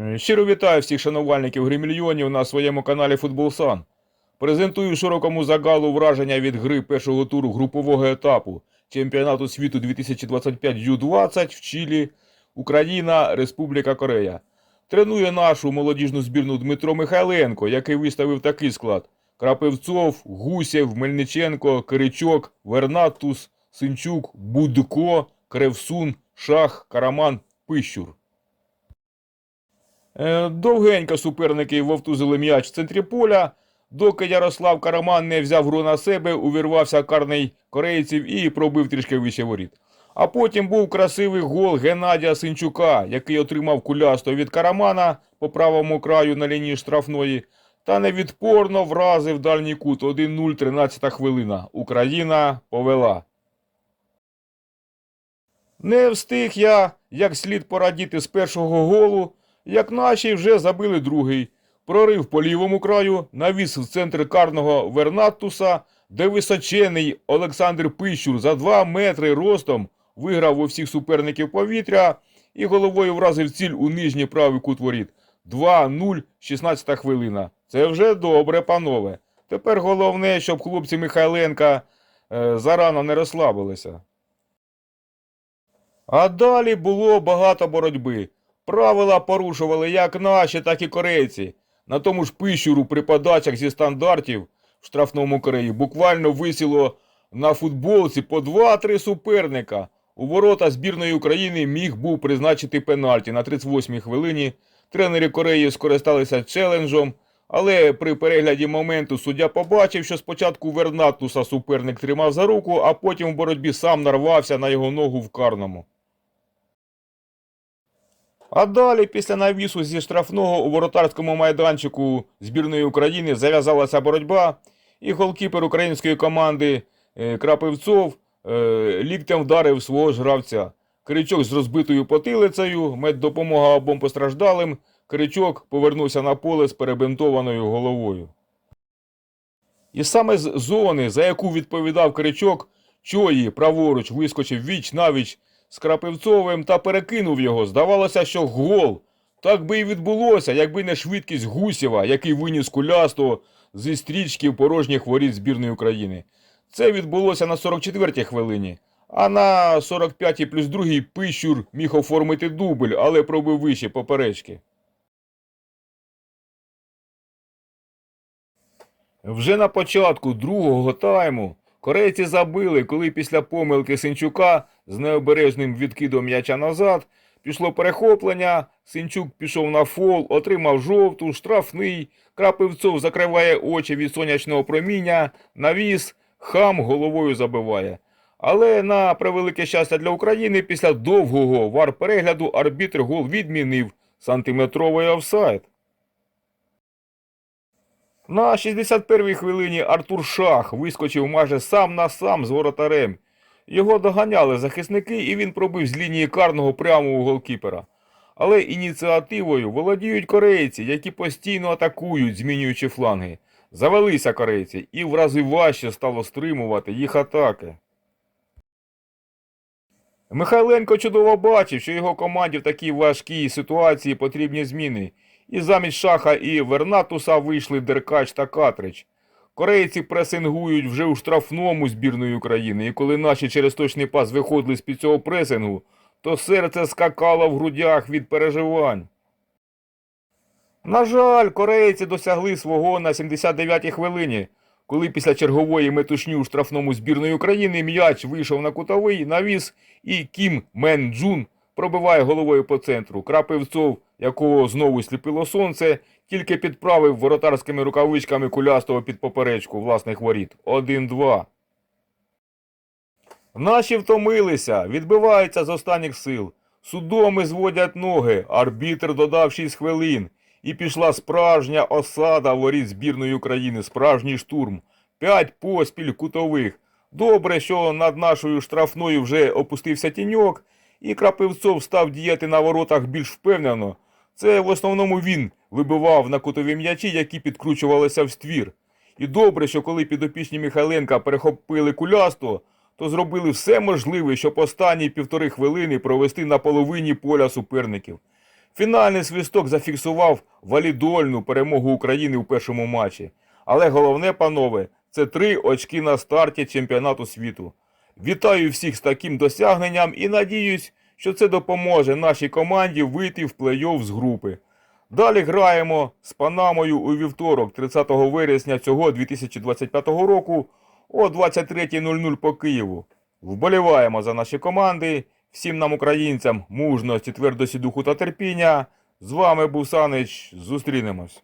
Е, Щиро вітаю всіх шанувальників гримільйонів на своєму каналі Футболсан. Презентую широкому загалу враження від гри першого туру групового етапу чемпіонату світу 2025 Ю-20 в Чилі, Україна, Республіка Корея. Тренує нашу молодіжну збірну Дмитро Михайленко, який виставив такий склад: Крапивцов, Гусєв, Мельниченко, Киричок, Вернатус, Синчук, Будко, Кревсун, Шах, Караман, Пищур. Е, Довгенько суперники вовтузили м'яч в центрі поля, доки Ярослав Караман не взяв гру на себе, увірвався карний корейців і пробив трішки вище воріт. А потім був красивий гол Геннадія Синчука, який отримав кулясто від Карамана по правому краю на лінії штрафної, та невідпорно вразив дальній кут 1-0 13 хвилина. Україна повела. Не встиг я як слід порадіти з першого голу, як наші вже забили другий. Прорив по лівому краю, навіс в центр карного Вернаттуса, де височений Олександр Пищур за 2 метри ростом виграв у всіх суперників повітря і головою вразив ціль у нижній правий кут воріт. 2-0, 16 хвилина. Це вже добре, панове. Тепер головне, щоб хлопці Михайленка е, зарано не розслабилися. А далі було багато боротьби. Правила порушували як наші, так і корейці. На тому ж пищуру при подачах зі стандартів в штрафному Кореї буквально висіло на футболці по 2-3 суперника. У ворота збірної України міг був призначити пенальті на 38-й хвилині. Тренери Кореї скористалися челенджем, але при перегляді моменту суддя побачив, що спочатку Вернатуса суперник тримав за руку, а потім в боротьбі сам нарвався на його ногу в карному. А далі, після навісу зі штрафного у воротарському майданчику збірної України зав'язалася боротьба, і голкіпер української команди е, Крапивцов е, ліктем вдарив свого ж гравця. Кричок з розбитою потилицею, меддопомога обом постраждалим. Кричок повернувся на поле з перебинтованою головою. І саме з зони, за яку відповідав Кричок, Чої праворуч вискочив віч навіч з Крапивцовим та перекинув його. Здавалося, що гол. Так би і відбулося, якби не швидкість Гусєва, який виніс кулясто зі стрічки в порожніх воріт збірної України. Це відбулося на 44-й хвилині. А на 45-й плюс 2-й Пищур міг оформити дубль, але пробив вище поперечки. Вже на початку другого тайму корейці забили, коли після помилки Синчука з необережним відкидом м'яча назад пішло перехоплення, Синчук пішов на фол, отримав жовту, штрафний, Крапивцов закриває очі від сонячного проміння, навіс, хам головою забиває. Але на превелике щастя для України після довгого вар перегляду арбітр гол відмінив сантиметровий офсайд. На 61-й хвилині Артур Шах вискочив майже сам на сам з воротарем. Його доганяли захисники, і він пробив з лінії карного прямо у голкіпера. Але ініціативою володіють корейці, які постійно атакують, змінюючи фланги. Завелися корейці, і в рази важче стало стримувати їх атаки. Михайленко чудово бачив, що його команді в такій важкій ситуації потрібні зміни. І замість шаха і Вернатуса вийшли Деркач та Катрич. Корейці пресингують вже у штрафному збірної України, і коли наші через точний пас виходили з-під цього пресингу, то серце скакало в грудях від переживань. На жаль, корейці досягли свого на 79-й хвилині, коли після чергової метушні у штрафному збірної України м'яч вийшов на кутовий, навіс, і Кім Мен Джун пробиває головою по центру. Крапивцов, якого знову сліпило сонце, тільки підправив воротарськими рукавичками кулястого під поперечку власних воріт. 1-2. Наші втомилися, відбиваються з останніх сил. Судоми зводять ноги, арбітр додав 6 хвилин. І пішла справжня осада воріт збірної України, справжній штурм. П'ять поспіль кутових. Добре, що над нашою штрафною вже опустився тіньок, і Крапивцов став діяти на воротах більш впевнено. Це в основному він вибивав на кутові м'ячі, які підкручувалися в ствір. І добре, що коли підопічні Михайленка перехопили кулясто, то зробили все можливе, щоб останні півтори хвилини провести на половині поля суперників. Фінальний свисток зафіксував валідольну перемогу України у першому матчі. Але головне, панове, це три очки на старті чемпіонату світу. Вітаю всіх з таким досягненням і надіюсь, що це допоможе нашій команді вийти в плей-офф з групи. Далі граємо з Панамою у вівторок, 30 вересня цього 2025 року о 23.00 по Києву. Вболіваємо за наші команди. Всім нам, українцям, мужності, твердості духу та терпіння. З вами був Санич. Зустрінемось.